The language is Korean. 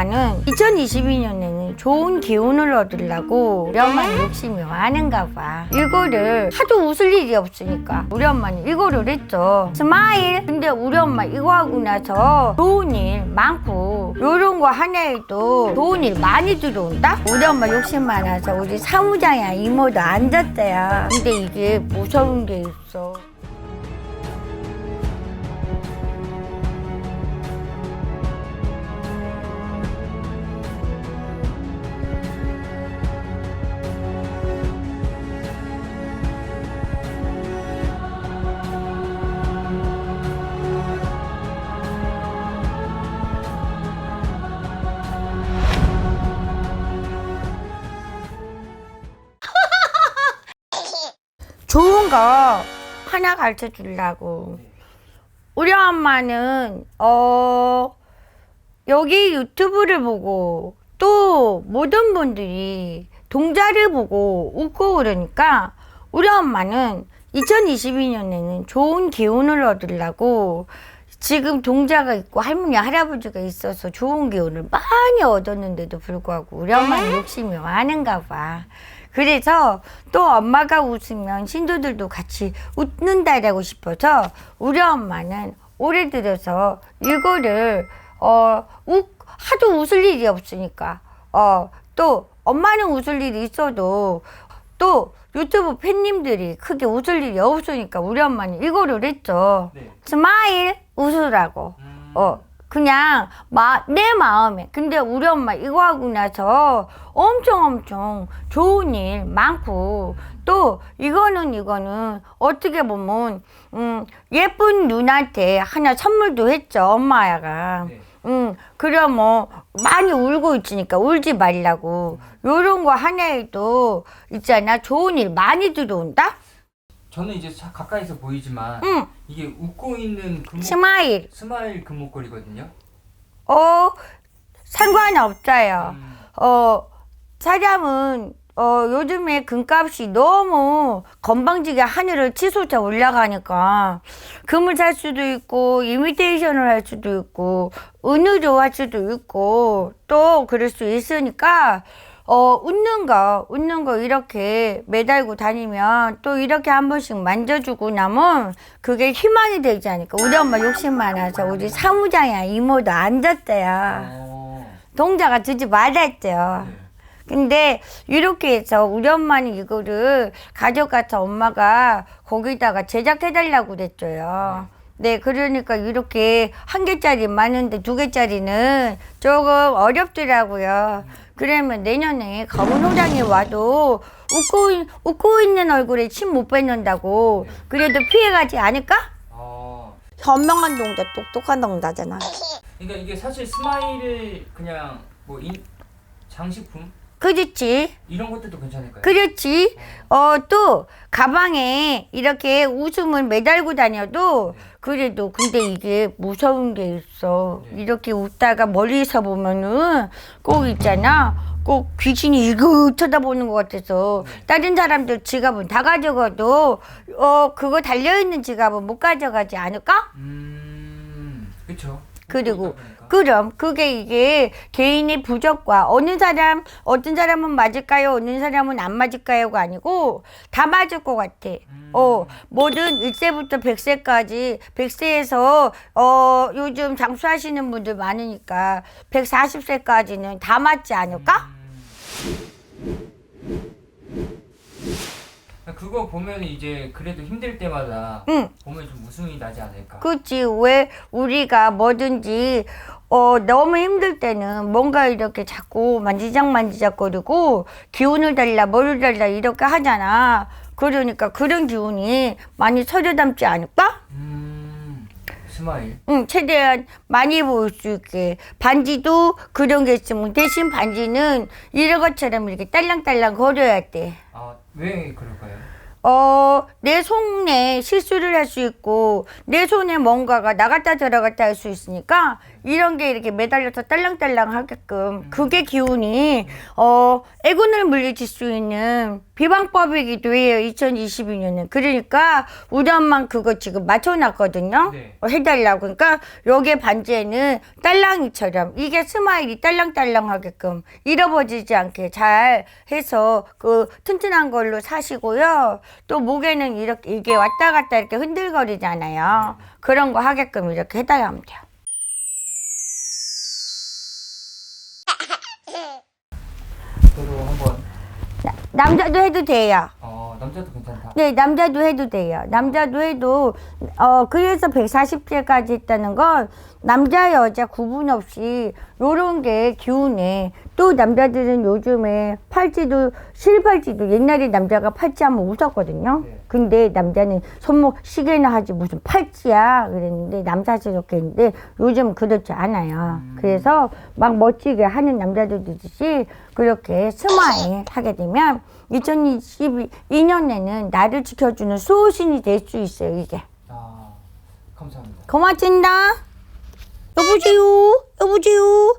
엄마는 2022년에는 좋은 기운을 얻으려고 우리 엄마는 욕심이 많은가 봐. 이거를 하도 웃을 일이 없으니까 우리 엄마는 이거를 했죠. 스마일. 근데 우리 엄마 이거 하고 나서 좋은 일 많고 요런 거 하나에도 좋은 일 많이 들어온다? 우리 엄마 욕심 많아서 우리 사무장이야 이모도 앉았대요. 근데 이게 무서운 게 있어. 좋은 거 하나 가르쳐 주려고. 우리 엄마는 어 여기 유튜브를 보고 또 모든 분들이 동자를 보고 웃고 그러니까 우리 엄마는 2022년에는 좋은 기운을 얻으려고 지금 동자가 있고 할머니 할아버지가 있어서 좋은 기운을 많이 얻었는데도 불구하고 우리 엄마는 욕심이 많은가 봐. 그래서 또 엄마가 웃으면 신도들도 같이 웃는다라고 싶어서 우리 엄마는 올해 들어서 이거를 어 웃, 하도 웃을 일이 없으니까 어 또 엄마는 웃을 일이 있어도 또 유튜브 팬님들이 크게 웃을 일이 없으니까 우리 엄마는 이거를 했죠. 네. 스마일 웃으라고. 음. 어 그냥 마, 내 마음에. 근데 우리 엄마 이거 하고 나서 엄청 엄청 좋은 일 많고 또 이거는 이거는 어떻게 보면 음 예쁜 누나한테 하나 선물도 했죠 엄마야가. 네. 음 그래 뭐 많이 울고 있으니까 울지 말라고. 요런 거 하나에도 있잖아 좋은 일 많이 들어온다 저는 이제 자- 가까이서 보이지만 응. 이게 웃고 있는 금목 스마일. 스마일 금목걸이거든요. 어? 상관없어요. 음, 어, 사람은 어, 요즘에 금값이 너무 건방지게 하늘을 치솟아 올라가니까 금을 살 수도 있고 이미테이션을 할 수도 있고 은으로 할 수도 있고 또 그럴 수 있으니까 어, 웃는 거, 웃는 거 이렇게 매달고 다니면 또 이렇게 한 번씩 만져주고 나면 그게 희망이 되지 않을까. 우리 엄마 욕심 많아서 우리 사무장이야 이모도 앉았대요. 어, 동자가 주지 말랬대요. 네. 근데 이렇게 해서 우리 엄마는 이거를 가져가서 엄마가 거기다가 제작해달라고 그랬죠요. 네, 그러니까 이렇게 한 개짜리 많은데 두 개짜리는 조금 어렵더라고요. 그러면 내년에 검은 호랑이 와도 웃고, 있- 웃고 있는 얼굴에 침 못 뱉는다고 그래도 피해가지 않을까? 어, 현명한 동자, 똑똑한 동자잖아. 그러니까 이게 사실 스마일을 그냥 뭐 인, 장식품 그렇지. 이런 것들도 괜찮을까요? 그렇지. 어, 또, 가방에 이렇게 웃음을 매달고 다녀도, 그래도, 근데 이게 무서운 게 있어. 네. 이렇게 웃다가 멀리서 보면은, 꼭 있잖아. 꼭 귀신이 이거 쳐다보는 것 같아서, 다른 사람들 지갑은 다 가져가도, 어, 그거 달려있는 지갑은 못 가져가지 않을까? 음, 그렇죠. 그리고 그럼 그게 이게 개인의 부적과 어느 사람 어떤 사람은 맞을까요 어느 사람은 안 맞을까요가 아니고 다 맞을 것 같아. 어 뭐든 1세부터 100세까지 100세에서 어 요즘 장수하시는 분들 많으니까 140세까지는 다 맞지 않을까? 그거 보면 이제 그래도 힘들 때마다 응. 보면 좀 웃음이 나지 않을까. 그렇지 왜 우리가 뭐든지 어 너무 힘들 때는 뭔가 이렇게 자꾸 만지작 만지작거리고 기운을 달라 뭐를 달라 이렇게 하잖아 그러니까 그런 기운이 많이 서려담지 않을까? 음, 스마일. 응 최대한 많이 보일 수 있게 반지도 그런 게 있으면 대신 반지는 이런 것처럼 이렇게 딸랑딸랑 거려야 돼. 아, 왜 그럴까요? 어, 내 손에 실수를 할 수 있고, 내 손에 뭔가가 나갔다 들어갔다 할 수 있으니까, 이런 게 이렇게 매달려서 딸랑딸랑 하게끔 그게 기운이 어 애군을 물리칠 수 있는 비방법이기도 해요 2022년에 그러니까 우리 엄마 그거 지금 맞춰놨거든요. 네. 어, 해달라고. 그러니까 여기 반지에는 딸랑이처럼 이게 스마일이 딸랑딸랑 하게끔 잃어버리지 않게 잘 해서 그 튼튼한 걸로 사시고요. 또 목에는 이렇게 이게 왔다 갔다 이렇게 흔들거리잖아요. 그런 거 하게끔 이렇게 해달라면 돼요 남자도 해도 돼요 어 남자도 괜찮다. 네, 남자도 해도 돼요. 남자도 해도 어 그래서 140세까지 했다는 건 남자 여자 구분 없이 요런 게 기운에 또 남자들은 요즘에 팔찌도 실팔찌도 옛날에 남자가 팔찌 하면 웃었거든요. 네. 근데 남자는 손목 시계나 하지 무슨 팔찌야 그랬는데 남사스럽게 했는데 요즘 그렇지 않아요. 그래서 막 멋지게 하는 남자들도 있듯이 그렇게 스마일 하게 되면 2022년에는 나를 지켜주는 수호신이 될 수 있어요 이게. 아 감사합니다. 고맙습니다. 여보세요. 여보세요.